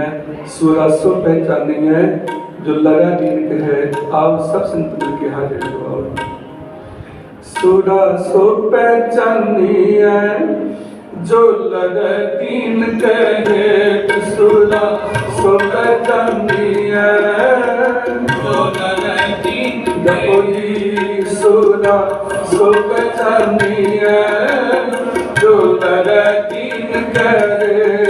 हैं। सोलह सौ पहचाने हैं, जो लगा दीन के है। आओ सब संत मिल के हाजिर हो सोलह सौ पहचानी है, जो लगा दीन के है। सोलह सौ पहचानी है, जो लगा दीन के सोलह सौ पहचानी है, जो लगा दीन के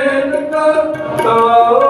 Thank you.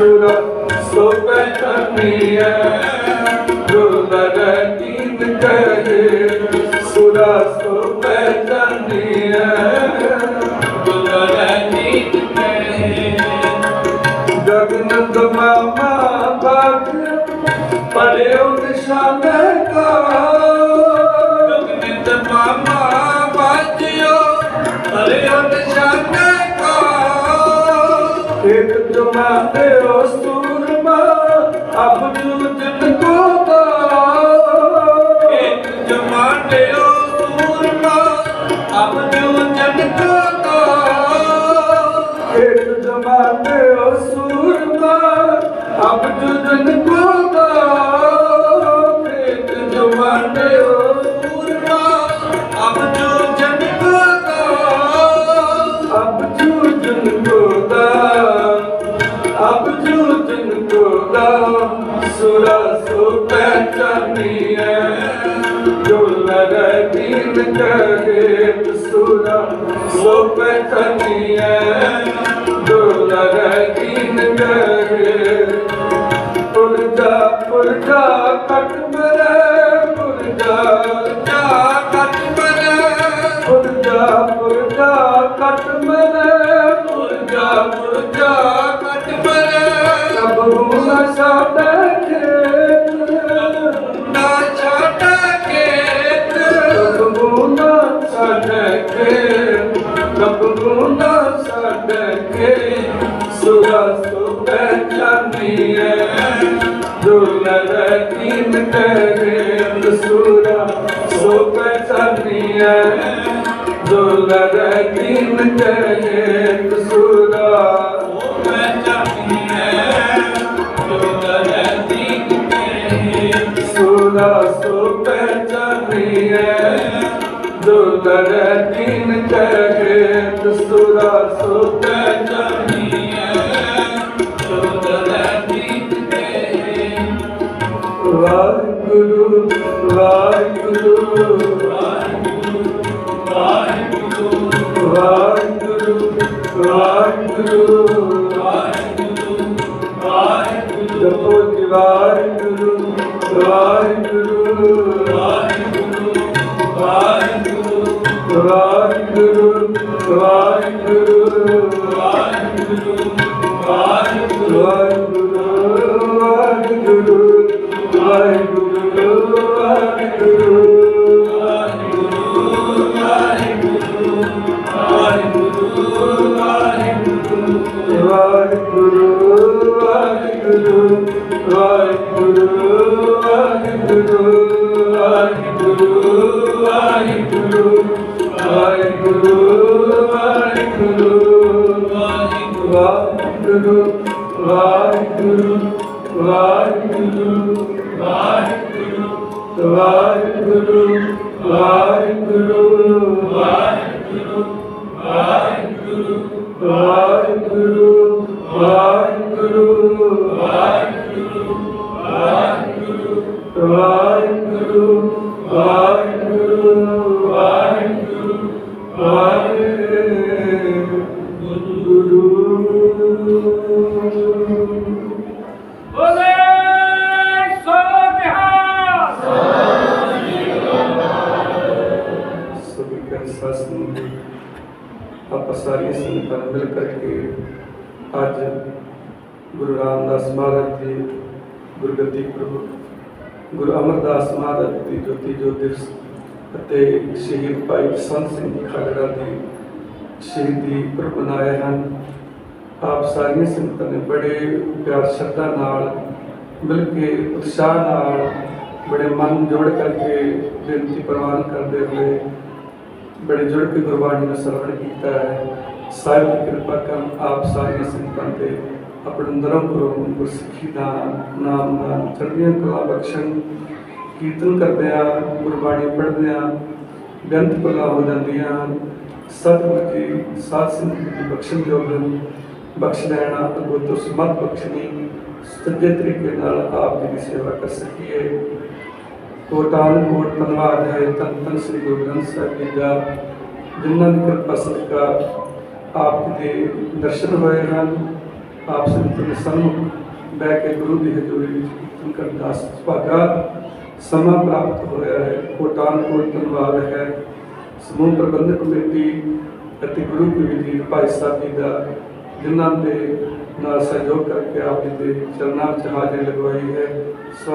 ਅਸੁਰ ਸੋ ਕਹਨੀਐ ਦੁਰਦਗਤੀ ਕਹੇ ਸੁਰਾ ਸੋ ਕਹਨੀਐ ਦਿਓ ਸੂਰਮਾ ਅਬ ਜੁਦਨ ਕੋ ਜਮਾ ਦਿਓ ਸੂਰਮਾ ਅਬ ਜੁਦਨ ਕੋ ਤਾ ਗੀਤ ਕਰੇ ਤਸੂਰਾ ਸੋਪੇ ਕਨੀਏ ਦੁਲਰ ਗੀਤ ਕਰੇ ਪੁਰਜਾ ਪੁਰਜਾ ਕਟ ਮਰੇ ਪੁਰਜਾ ਜਾ ਕਟ ਮਰੇ ਪੁਰਜਾ ਪੁਰਜਾ ਕਟ ਮਰੇ ਪੁਰਜਾ ਪੁਰਜਾ ਕਟ ਮਰੇ ਸਭ ਹੁਨਾ ਸਾਡਾ ਸੂਰਾ ਸੁਖ ਸਭੀਐ ਜੋ ਲਗੈ ਕਿਨ ਕਹੇ ਸੂਰਾ ਗੁਰੂ ਰਾਮਦਾਸ ਮਹਾਰਾਜ ਜੀ ਗੁਰਗੱਦੀ ਪ੍ਰਭੂ ਗੁਰੂ ਅਮਰਦਾਸ ਮਹਾਰਾਜ ਦੀ ਜੋਤੀ ਜੋ ਦਿਵਸ ਅਤੇ ਸ਼ਹੀਦ ਭਾਈ ਸੰਤ ਸਿੰਘ ਖਾਲੜਾ ਦੀ ਸ਼ਹੀਦੀ ਪੁਰਬ ਮਨਾਏ ਹਨ। ਆਪ ਸਾਰੀਆਂ ਸੰਗਤਾਂ ਨੇ ਬੜੇ ਪਿਆਰ ਸ਼ਰਧਾ ਨਾਲ, ਮਿਲ ਕੇ ਉਤਸ਼ਾਹ ਨਾਲ ਬੜੇ ਮਨ ਜੋੜ ਕਰਕੇ ਬੇਨਤੀ ਪ੍ਰਵਾਨ ਕਰਦੇ ਹੋਏ ਬੜੇ ਜੁੜ ਕੇ ਗੁਰਬਾਣੀ ਨੂੰ ਸਰਵਣ ਕੀਤਾ ਹੈ। ਸਾਹਿਬ ਦੀ ਕਿਰਪਾ ਕਰਨ ਆਪ ਸਾਰੀਆਂ ਸੰਗਤਾਂ ਤੇ ਆਪਣੇ ਅੰਦਰੋਂ ਗੁਰੂ ਗੁਰਸਿੱਖੀ ਦਾ ਨਾਮ ਦਾ। ਚੜ੍ਹਦੀਆਂ ਕਲਾ ਬਖਸ਼ਣ, ਕੀਰਤਨ ਕਰਦਿਆਂ ਗੁਰਬਾਣੀ ਪੜ੍ਹਦਿਆਂ ਬੇਅੰਤ ਭਲਾ ਹੋ ਜਾਂਦੀਆਂ ਹਨ ਸਤਿਗੁਰ ਜੀ, ਸਾਧ ਸੰਗਤ ਦੀ ਬਖਸ਼ਣ ਜੋਗ ਹਨ। ਬਖਸ਼ ਲੈਣਾ ਅਗੋਤੋ ਸਮਤ ਬਖਸ਼ਣੀ ਸੱਜੇ ਤਰੀਕੇ ਨਾਲ ਆਪ ਜੀ ਦੀ ਸੇਵਾ ਕਰ ਸਕੀਏ। ਕੋਟਾਨ ਕੋਟ ਧੰਨਵਾਦ ਹੈ ਤਨ ਤਨ ਸ੍ਰੀ ਗੁਰੂ ਗ੍ਰੰਥ ਸਾਹਿਬ ਜੀ ਦਾ, ਜਿਨ੍ਹਾਂ ਦੀ ਕਿਰਪਾ ਸਦਕਾ ਆਪ ਦੇ ਦਰਸ਼ਨ ਹੋਏ ਹਨ। ਆਪ ਸੰਤ ਦੇ ਸਨਮੁਖ ਬਹਿ ਕੇ ਗੁਰੂ ਦੀ ਹਜ਼ੂਰੀ ਵਿੱਚ ਕੀਰਤਨ ਕਰਨ ਦਾ ਸੁਭਾਗਾ ਸਮਾਂ ਪ੍ਰਾਪਤ ਹੋਇਆ ਹੈ। ਕੋਟਾਨ ਕੋਟ ਧੰਨਵਾਦ ਹੈ। ਸਮੂਹ ਪ੍ਰਬੰਧਕ ਕਮੇਟੀ ਅਤੇ ਗੁਰੂ ਕੀ ਵਜ਼ੀਰ ਭਾਈ ਸਾਹਿਬ ਜੀ ਦਾ, ਜਿਨ੍ਹਾਂ ਦੇ ਨਾਲ ਸਹਿਯੋਗ ਕਰਕੇ ਆਪ ਜੀ ਦੇ ਚਰਨਾਂ ਵਿੱਚ ਹਾਜ਼ਰੀ ਲਗਵਾਈ ਹੈ। ਸੋ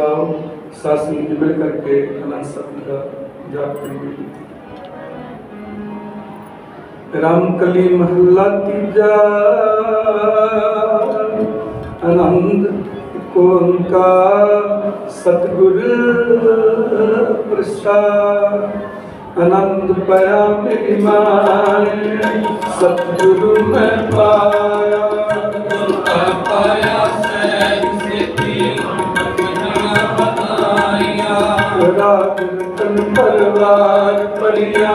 ਸਾਸੀ ਜੀ ਮਿਲ ਕਰਕੇ ਅਨੰਦ ਸਤਿ ਦਾ ਜਾਪ ਕਰੀਏ। ਰਾਮ ਕਲੀ ਮਹੱਲਾ ਤੀਜਾ। ਅਨੰਦ ਓੰਕਾਰ ਸਤਿਗੁਰ ਪ੍ਰਸਾਦ। ਆਨੰਦ ਪਿਆ ਮੇਰੀ ਮਾਏ ਸਤਿਗੁਰੂ ਮੈਂ ਪਾਇਆ। ਪਾਇਆ ਸਹਿਜ ਸਿੱਧੀ ਮਨ ਬਤਾਇਆ ਰਾਗ ਰਤਨ ਪਰਵਾਰ ਪੜਿਆ,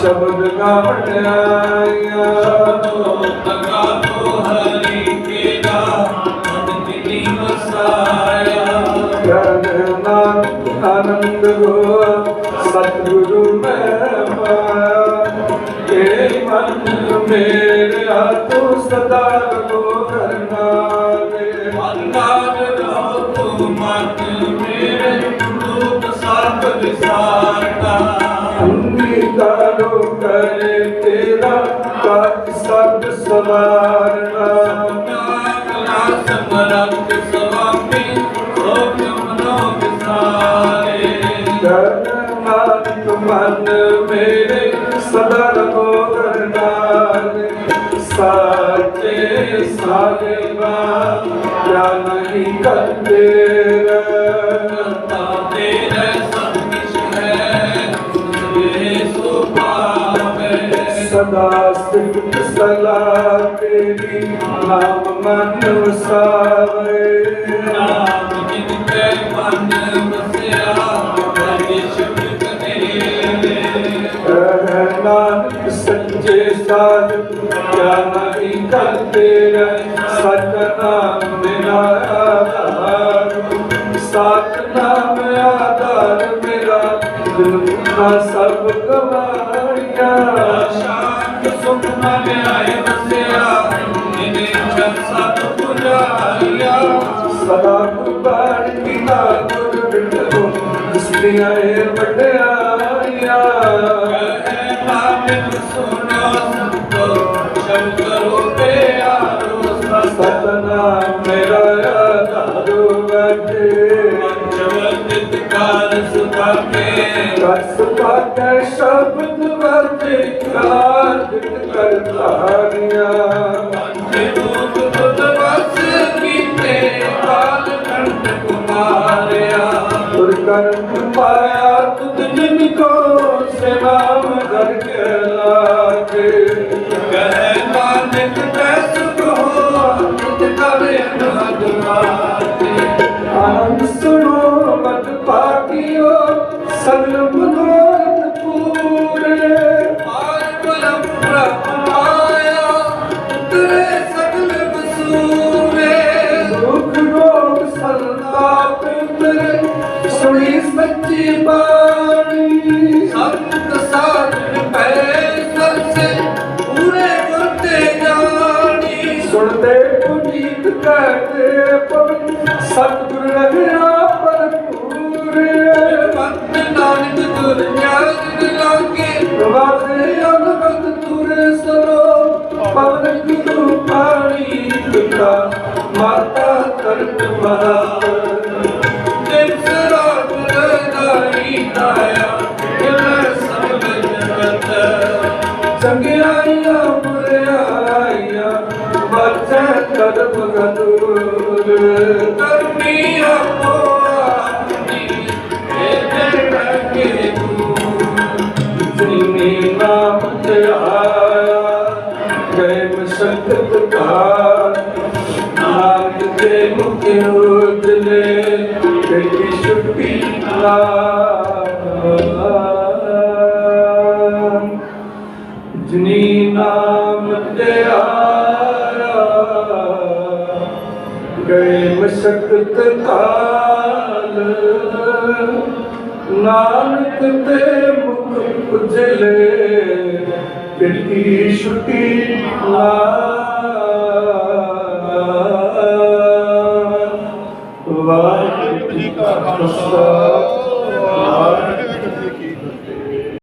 ਸ਼ਬਦ ਗਾਵਣ ਆਇਆ। ਤੋ ਤਕਾ ਤੋ ਹਰੀ ਗੁਰੂ ਮਹਿਮਾ ਇਹ ਮਨ ਮੇਰਾ ਤੂੰ ਸਦਾ ਸਦਾ ਰੋ ਕਰਨਾ ਸਾਚੇ ਸਾਗਵਾ ਕਿਆ ਨਹੀਂ ਕਰਦੇ ਸਦਾ ਸਿਫਤ ਸਲਾਹ ਤੇਰੀ ਨਾਮ ਮਨ ਵਸਾਵੇ ਨਾਮ ਸੱਚੇ ਸਾਧ ਕਿਆ ਨਹੀਂ ਕਰਦੇ ਸਤ ਨਾਮ ਮੇਰਾ ਆਧਾਰ ਸਤ ਨਾਮ ਆਧਾਰ ਮੇਰਾ ਦੁਨਾ ਸਭ ਗਵਾਇਆ ਸ਼ਾਂਤ ਸੁਖ ਮਨ ਆਏ ਵਸਿਆ ਨਿਨੇ ਛਤ ਸਤ ਪੁਜਾਰੀਆ ਸਦਾ ਕੁਰਬਾਨ ਕੀਤਾ ਗੁਰ ਬਿਟੋ ਜਿਸਦੀਆਂ ਇਹ ਵਡਿਆਈਆਂ ਕਹੇ ਨਾਨਕ ਸੁਨੋ ਸਤਨਾਮ ਪਾਤੈ ਸ਼ਬਦ ਵਜੇ ਕਾਰ ਕਰ ਧਾਰਿਆ ਸਤਿਗੁਰ ਰਹਿਆ ਭਰਪੂਰੇ ਮਤ ਨਾਨਕ ਤੁਰ ਜਾਗ ਲਾਗੇ। ਵਾਦੇ ਅਨੰਦ ਤੁਰੇ ਸਰੋ ਪਵਨ ਗੁਰੂ ਪਾਣੀ ਪਿਤਾ ਮਾਤਾ ਕਰਤ ਮਹਾ ਜਿਨੀ ਨਾਮ ਤੇ ਆਇਆ ਗਏ ਮਸ਼ਕਤ ਕਾਲ ਨਾਨਕ ਤੇ ਮੁਖ ਉਜਲੇ ਬਿਲਕੀ ਛੁੱਟੀ ਨਾਲ। ਵਾਹਿਗੁਰੂ ਜੀ ਕਾ ਖਾਲਸਾ।